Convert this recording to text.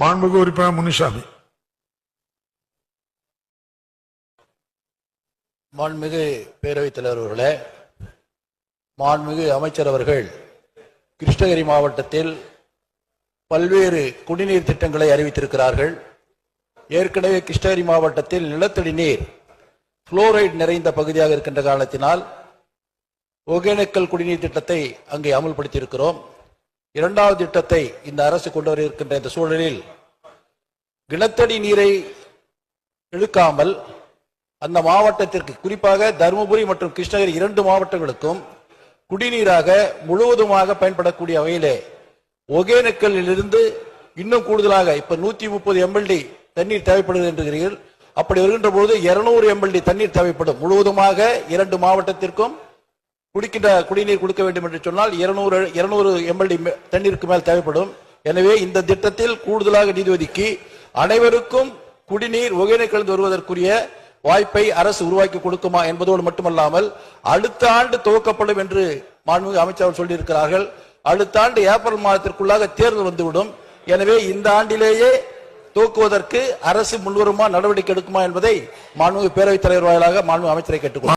மாண்புக்கு உறுப்பினர் முனிசாமி. மாண்புமிகு பேரவைத் தலைவர் அவர்களே மாண்புமிகு அமைச்சர் அவர்கள் கிருஷ்ணகிரி மாவட்டத்தில் பல்வேறு குடிநீர் திட்டங்களை அறிவித்திருக்கிறார்கள். ஏற்கனவே கிருஷ்ணகிரி மாவட்டத்தில் நிலத்தடி நீர் புளோரைடு நிறைந்த பகுதியாக இருக்கின்ற காரணத்தினால் ஒகேனக்கல் குடிநீர் திட்டத்தை அங்கே அமல்படுத்தியிருக்கிறோம். இரண்டாவது திட்டத்தை இந்த அரசு கொண்டு வர இருக்கின்ற இந்த சூழலில் கிணத்தடி நீரை இழுக்காமல் அந்த மாவட்டத்திற்கு குறிப்பாக தருமபுரி மற்றும் கிருஷ்ணகிரி இரண்டு மாவட்டங்களுக்கும் குடிநீராக முழுவதுமாக பயன்படக்கூடிய வகையிலே ஒகேனக்கல்லில் இருந்து இன்னும் கூடுதலாக இப்ப நூத்தி முப்பது எம்எல்டி தண்ணீர் தேவைப்படுகிறது என்கிறீர்கள். அப்படி வருகின்ற பொழுது இருநூறு எம்எல்டி தண்ணீர் தேவைப்படும். முழுவதுமாக இரண்டு மாவட்டத்திற்கும் குடிக்கின்ற குடிநீர் கொடுக்க வேண்டும் என்று சொன்னால் இருநூறு இருநூறு எம்எல்டி தண்ணீருக்கு மேல் தேவைப்படும். எனவே இந்த திட்டத்தில் கூடுதலாக நிதி ஒதுக்கி அனைவருக்கும் குடிநீர் ஒகேனக்கிழந்து வருவதற்குரிய வாய்ப்பை அரசு உருவாக்கி கொடுக்குமா என்பதோடு மட்டுமல்லாமல் அடுத்த ஆண்டு துவக்கப்படும் என்று மாண்புமிகு அமைச்சர் சொல்லியிருக்கிறார்கள். அடுத்த ஆண்டு ஏப்ரல் மாதத்திற்குள்ளாக தேர்தல் வந்துவிடும். எனவே இந்த ஆண்டிலேயே துவக்குவதற்கு அரசு முன்வருமா நடவடிக்கை எடுக்குமா என்பதை மாண்புமிகு பேரவைத் தலைவர் வாயிலாக மாண்புமிகு அமைச்சரை கேட்டுக்கொள்கிறேன்.